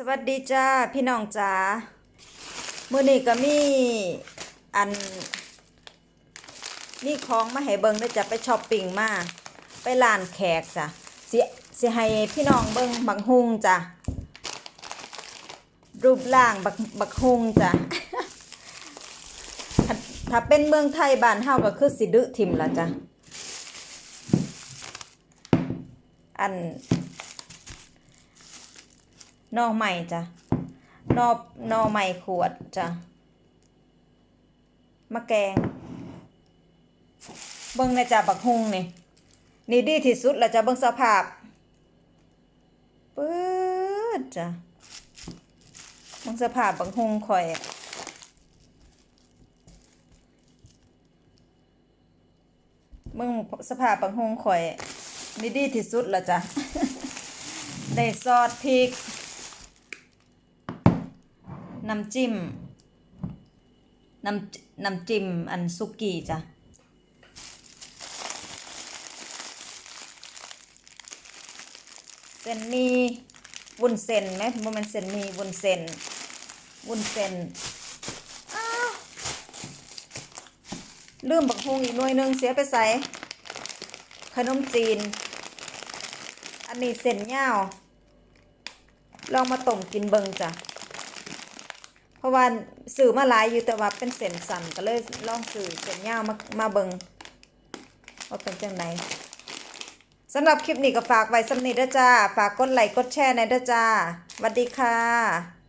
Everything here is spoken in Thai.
สวัสดีจ้าพี่น้องจ๋ามื้อนี้ก็มีอันมีของมาให้เบิ่งได้จะไปช้อปปิ้งมาไปร้านแขกจ้ะสิสิให้พี่น้องเบิ่งบักฮุงจ้ะรูปร่างบักบักฮุงจ้ะถ้าถ้าเป็นเมืองไทยบ้านเฮาก็คือสิดึทิมละจ้ะอัน นอใหม่จ้ะนอนอใหม่ขวดจ้ะมะแกง เบิ่งในจ้ะบักฮุงนี่นี่ดีที่สุดแล้วจ้ะเบิ่งสภาพปื๊ดจ้ะเบิ่งสภาพบักฮุงข่อยเบิ่งสภาพบักฮุงข่อยนี่ดีที่สุดแล้วจ้ะได้ซอสพริก น้ำจิ้มน้ำน้ำจิ้มอันซุกี้จ้ะเส้นมีวุ้นเส้นไหมบ่แมันเส้นมีวุ้นเส้นวุ้นเส้นลืมบักฮงอีกหน่วยหนึงเสียไปใส่ขนมจีน อันนี้เส้นยาว ลองมาต้มกินเบิงจ้ะ เพราะว่าสื่อมาหลายอยู่แต่ว่าเป็นเส้นสั่นก็เลยลองสื่อเส้นยาวมามาเบิงว่าเป็นจังไหนสำหรับคลิปนี้ก็ฝากไว้สำนีเด้จ้า ฝากกดไลค์กดแชร์ในด้จ้าสวัสดีค่ะ